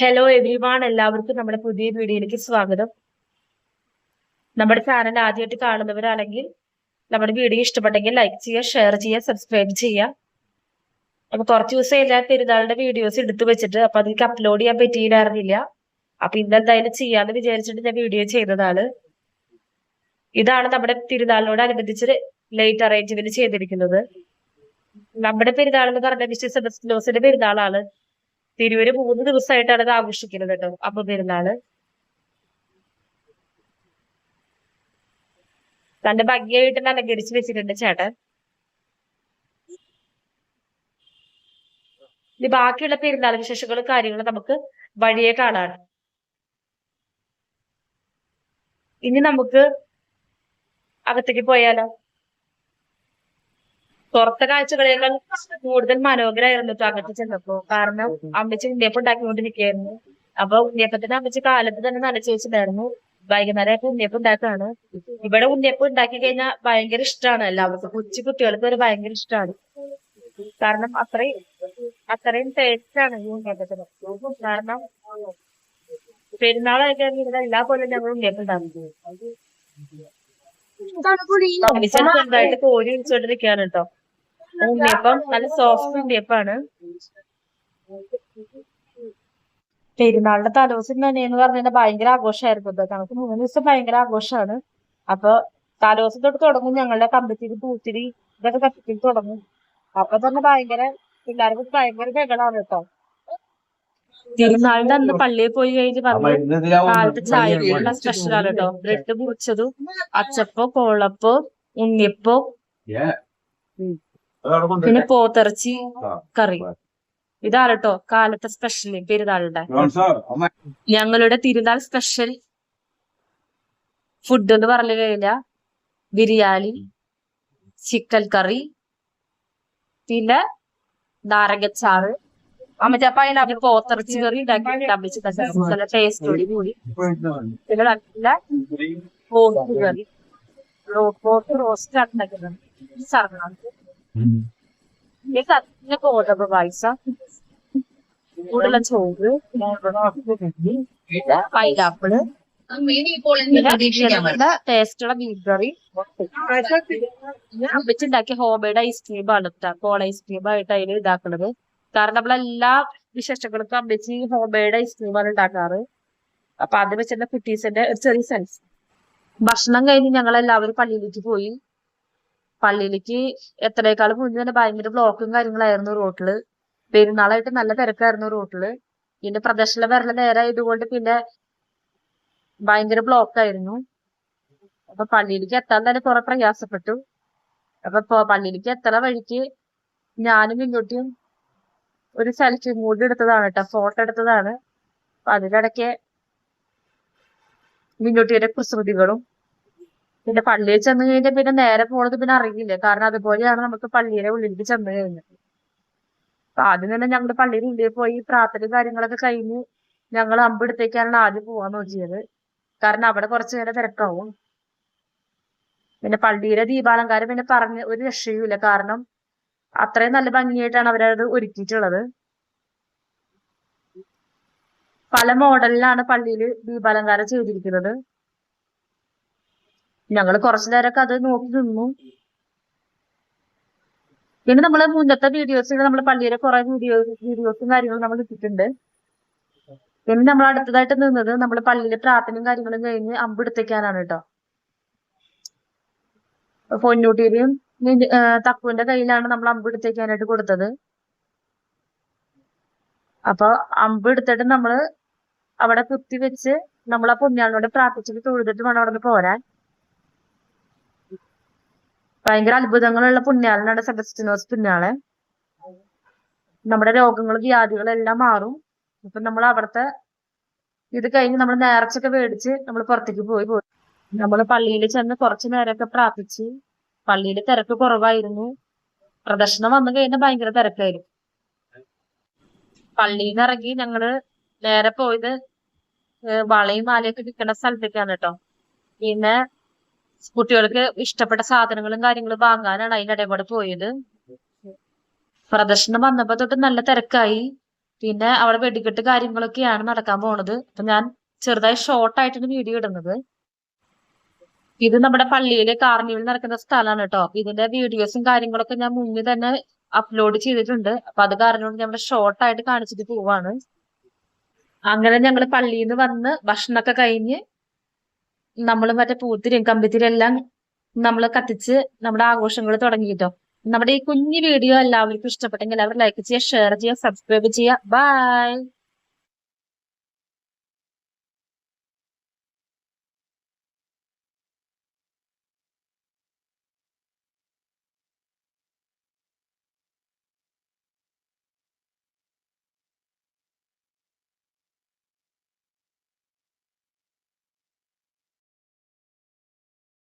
Hello everyone എല്ലാവർക്കും നമ്മുടെ പുതിയ വീഡിയോയിലേക്ക് സ്വാഗതം. നമ്മുടെ ചാനൽ ആദ്യമായിട്ട് കാണുന്നവരാണെങ്കിൽ നമ്മുടെ വീഡിയോ ഇഷ്ടപ്പെട്ടെങ്കിൽ ലൈക്ക് ചെയ്യുക ഷെയർ ചെയ്യുക സബ്സ്ക്രൈബ് ചെയ്യുക. അപ്പൊ കുറച്ച് ദിവസം എല്ലാ പെരുന്നാളിന്റെ വീഡിയോസ് എടുത്തു വെച്ചിട്ട് അപ്പൊ അതിലേക്ക് അപ്ലോഡ് ചെയ്യാൻ പറ്റിയില്ലായിരുന്നില്ല. അപ്പൊ ഇന്ന് എന്തായാലും ചെയ്യാന്ന് വിചാരിച്ചിട്ട് ഞാൻ വീഡിയോ ചെയ്തതാണ്. ഇതാണ് നമ്മുടെ തിരുനാളിനോടനുബന്ധിച്ച് ലൈറ്റ് അറേഞ്ച്മെന്റ് ചെയ്തിരിക്കുന്നത്. നമ്മുടെ പെരുന്നാൾ എന്ന് പറഞ്ഞ മിസ്റ്റർ സെബസ്റ്റിനോസിന്റെ പെരുന്നാളാണ്. തിരുവര് മൂന്ന് ദിവസമായിട്ടാണ് അത് ആഘോഷിക്കുന്നത് കേട്ടോ അപ്പൊ പെരുന്നാൾ. തന്റെ ഭംഗിയായിട്ട് അലങ്കരിച്ച് വെച്ചിട്ടുണ്ട് ചേട്ടൻ. ഇനി ബാക്കിയുള്ള പെരുന്നാൾ വിശേഷങ്ങളും കാര്യങ്ങളും നമുക്ക് വഴിയെ കാണാം. ഇനി നമുക്ക് അകത്തേക്ക് പോയാലോ? പുറത്തെ കാഴ്ചകളേക്കാൾ കൂടുതൽ മനോഹരമായിരുന്നു കേട്ടോ അകത്ത് ചെന്നപ്പോ. കാരണം അമ്മച്ചി ഉണ്ണിയപ്പം ഉണ്ടാക്കിക്കൊണ്ടിരിക്കുകയായിരുന്നു. അപ്പൊ ഉണ്ണിയപ്പത്തിന് അമ്മച്ചി കാലത്ത് തന്നെ നനച്ചു വെച്ചിട്ടുണ്ടായിരുന്നു വൈകുന്നേരം ഉണ്ണിയപ്പം ഉണ്ടാക്കാണ്. ഇവിടെ ഉണ്ണിയപ്പം ഉണ്ടാക്കി കഴിഞ്ഞാൽ ഭയങ്കര ഇഷ്ടമാണ് എല്ലാവർക്കും കൊച്ചു കുട്ടികൾക്ക് ഒരു ഭയങ്കര ഇഷ്ടമാണ് കാരണം അത്രയും അത്രയും ടേസ്റ്റ് ആണ് ഈ ഉണ്ണിയപ്പത്തിന്. കാരണം പെരുന്നാളായി കഴിഞ്ഞാൽ ഇവിടെ എല്ലാ കൊല്ലം ഞങ്ങൾ ഉണ്ണിയപ്പം അമ്മച്ചി ചെറുതായിട്ട് കോരി വിളിച്ചോണ്ടിരിക്കാണ് കേട്ടോ ഉണ്ണിയപ്പം നല്ല സോഫ്റ്റ് ഉണ്ണിയപ്പാണ് പെരുന്നാളിന്റെ തലേദിവസം തന്നെയെന്ന് പറഞ്ഞാൽ ഭയങ്കര ആഘോഷമായിരുന്നു ഞങ്ങൾക്ക് മൂന്ന് ദിവസം ഭയങ്കര ആഘോഷമാണ് അപ്പൊ തലേദിവസം തൊട്ട് തുടങ്ങും. ഞങ്ങളുടെ കമ്പത്തിരി പൂത്തിരി ഇതൊക്കെ കത്തിക്കൽ തുടങ്ങും. അപ്പൊ തന്നെ ഭയങ്കര പിള്ളേർക്ക് ഭയങ്കര ബഹളാണ് കേട്ടോ തിരുനാളിന്റെ അന്ന് പള്ളിയിൽ പോയി കഴിഞ്ഞ് പറഞ്ഞു കാലത്ത് സ്പെഷ്യൽ സ്പെഷ്യലാണ് കേട്ടോ ബ്രെഡ് മുറിച്ചതും അച്ചപ്പോ കോളപ്പോ ഉണ്ണിയപ്പോ. പിന്നെ പോത്തിറച്ചി കറി. ഇതാണ് കേട്ടോ കാലത്തെ സ്പെഷ്യൽ പെരുന്നാളുടെ ഞങ്ങളുടെ തിരുനാൾ സ്പെഷ്യൽ ഫുഡ് എന്ന് പറഞ്ഞു കഴിഞ്ഞ ബിരിയാണി ചിക്കൻ കറി പിന്നെ നാരങ്ങച്ചാറ്. അമ്മച്ചപ്പായ പോത്തിറച്ചി കറി ഉണ്ടാക്കി അമ്മച്ച് നല്ല ടേസ്റ്റോട് കൂടി. പിന്നെ നല്ല പോത്ത് കറി. പോത്ത് റോസ്റ്റ് ഉണ്ടാക്കുന്നത് സർന്നാണ് പിന്നെ കത്തിന ഗോതമ്പ് പായസം കൂടുതലും ചോറ് പൈനാപ്പിൾ ടേസ്റ്റുള്ള ബീഫ് കറി വെച്ചുണ്ടാക്കിയ ഹോംമെയ്ഡ് ഐസ്ക്രീം ആണ് കോൺ ഐസ്ക്രീം ആയിട്ട് അതിന് ഇതാക്കുന്നത് കാരണം നമ്മളെല്ലാ വിശേഷങ്ങൾക്കും അമ്മച്ചി ഹോംമെയ്ഡ് ഐസ്ക്രീം ആണ് ഉണ്ടാക്കാറ് അപ്പൊ അത് വെച്ചിട്ട് കുട്ടീസിന്റെ ഒരു ചെറിയ സെൻസ് ഭക്ഷണം കഴിഞ്ഞ് ഞങ്ങൾ എല്ലാവരും പള്ളിയിലേക്ക് പോയി പള്ളിയിലേക്ക് എത്രയേക്കാളും മുന്നേ തന്നെ ഭയങ്കര ബ്ലോക്കും കാര്യങ്ങളായിരുന്നു റോട്ടിൽ പെരുന്നാളായിട്ട് നല്ല തിരക്കായിരുന്നു റോട്ടിൽ പിന്നെ പ്രദർശന വരല നേരായതുകൊണ്ട് പിന്നെ ഭയങ്കര ബ്ലോക്ക് ആയിരുന്നു. അപ്പൊ പള്ളിയിലേക്ക് എത്താൻ തന്നെ കുറെ പ്രയാസപ്പെട്ടു. അപ്പൊ പള്ളിയിലേക്ക് എത്തണ വഴിക്ക് ഞാനും ഇങ്ങോട്ടും ഒരു സെൽഫി മൂഡ് എടുത്തതാണ് കേട്ടോ ഫോട്ടോ എടുത്തതാണ്. അപ്പൊ അതിനിടയ്ക്ക് മിന്നോട്ടിയുടെ കുസൃതികളും പിന്നെ പള്ളിയിൽ ചെന്ന് കഴിഞ്ഞാൽ പിന്നെ നേരെ പോണത് പിന്നെ അറിയില്ല. കാരണം അതുപോലെയാണ് നമുക്ക് പള്ളിയിലെ ഉള്ളിലേക്ക് ചെന്ന് കഴിഞ്ഞത്. അപ്പൊ ആദ്യം തന്നെ ഞങ്ങൾ പള്ളിയിൽ ഉള്ളിൽ പോയി പ്രാർത്ഥനയും കാര്യങ്ങളൊക്കെ കഴിഞ്ഞ് ഞങ്ങൾ അമ്പെടുത്തേക്കാണ് ആദ്യം പോവാൻ നോക്കിയത്. കാരണം അവിടെ കുറച്ചു നേരം തിരക്കാവും. പിന്നെ പള്ളിയിലെ ദീപാലങ്കാരം പിന്നെ പറഞ്ഞ ഒരു രക്ഷയുമില്ല കാരണം അത്രയും നല്ല ഭംഗിയായിട്ടാണ് അവരത് ഒരുക്കിയിട്ടുള്ളത്. പല മോഡലിലാണ് പള്ളിയിൽ ദീപാലങ്കാരം ചെയ്തിരിക്കുന്നത്. ഞങ്ങൾ കുറച്ചു നേരമൊക്കെ അത് നോക്കി നിന്നു. പിന്നെ നമ്മൾ മുന്നത്തെ വീഡിയോസിൽ നമ്മൾ പള്ളിയിലെ കുറെ വീഡിയോ വീഡിയോസും കാര്യങ്ങളും നമ്മൾ ഇട്ടിട്ടുണ്ട്. പിന്നെ നമ്മൾ അടുത്തതായിട്ട് നിന്നത് നമ്മൾ പള്ളിയിലെ പ്രാർത്ഥനയും കാര്യങ്ങളും കഴിഞ്ഞ് അമ്പെടുത്തേക്കാനാണ് കേട്ടോ പൊന്നൂട്ടിയിലെയും തക്കുവിന്റെ കയ്യിലാണ് നമ്മൾ അമ്പെടുത്തേക്കാനായിട്ട് കൊടുത്തത്. അപ്പൊ അമ്പെടുത്തിട്ട് നമ്മൾ അവിടെ കുത്തി വെച്ച് നമ്മൾ ആ പുണ്യാളിനോട് പ്രാർത്ഥിച്ചിട്ട് തൊഴുതിട്ട് വേണം അവിടെ നിന്ന് പോരാൻ. ഭയങ്കര അത്ഭുതങ്ങളുള്ള പുണ്യാളനാണ് സെബസ്റ്റിനോസ് പുണ്യാളൻ. നമ്മുടെ രോഗങ്ങളും വ്യാധികളും എല്ലാം മാറും. ഇപ്പൊ നമ്മൾ അവിടുത്തെ ഇത് കഴിഞ്ഞ് നമ്മൾ നേർച്ചൊക്കെ മേടിച്ച് നമ്മൾ പുറത്തേക്ക് പോയി പോയി. നമ്മൾ പള്ളിയിൽ ചെന്ന് കുറച്ചു നേരമൊക്കെ പ്രാർത്ഥിച്ച് പള്ളിയിൽ തിരക്ക് കുറവായിരുന്നു. പ്രദർശനം വന്നു കഴിഞ്ഞാൽ ഭയങ്കര തിരക്കായിരുന്നു. പള്ളിയിൽ നിന്ന് ഇറങ്ങി ഞങ്ങൾ നേരെ പോയത് വളയും മാലയൊക്കെ വിൽക്കുന്ന സ്ഥലത്തേക്കാണ് കേട്ടോ. പിന്നെ കുട്ടികൾക്ക് ഇഷ്ടപ്പെട്ട സാധനങ്ങളും കാര്യങ്ങളും വാങ്ങാനാണ് അതിനിടെ ഇടപാട് പോയത്. പ്രദർശനം വന്നപ്പോ തൊട്ട് നല്ല തിരക്കായി. പിന്നെ അവിടെ വെടിക്കെട്ട് കാര്യങ്ങളൊക്കെയാണ് നടക്കാൻ പോണത്. അപ്പൊ ഞാൻ ചെറുതായി ഷോർട്ട് ആയിട്ടാണ് വീഡിയോ ഇടുന്നത്. ഇത് നമ്മുടെ പള്ളിയിലെ കാർണിവൽ നടക്കുന്ന സ്ഥലമാണ് കേട്ടോ. ഇതിന്റെ വീഡിയോസും കാര്യങ്ങളൊക്കെ ഞാൻ മുന്നേ തന്നെ അപ്ലോഡ് ചെയ്തിട്ടുണ്ട്. അപ്പൊ അത് കാരണം കൊണ്ട് ഞങ്ങൾ ഷോർട്ട് ആയിട്ട് കാണിച്ചിട്ട് പോവാണ്. അങ്ങനെ ഞങ്ങൾ പള്ളിയിൽ നിന്ന് വന്ന് ഭക്ഷണമൊക്കെ കഴിഞ്ഞ് നമ്മൾ മറ്റേ പൂത്തിരിയും കമ്പിത്തിരിയും എല്ലാം നമ്മൾ കത്തിച്ച് നമ്മുടെ ആഘോഷങ്ങൾ തുടങ്ങിയിട്ടോ നമ്മുടെ ഈ കുഞ്ഞു വീഡിയോ എല്ലാവർക്കും ഇഷ്ടപ്പെട്ടെങ്കിൽ എല്ലാവരും ലൈക്ക് ചെയ്യുക ഷെയർ ചെയ്യുക സബ്സ്ക്രൈബ് ചെയ്യുക. ബൈ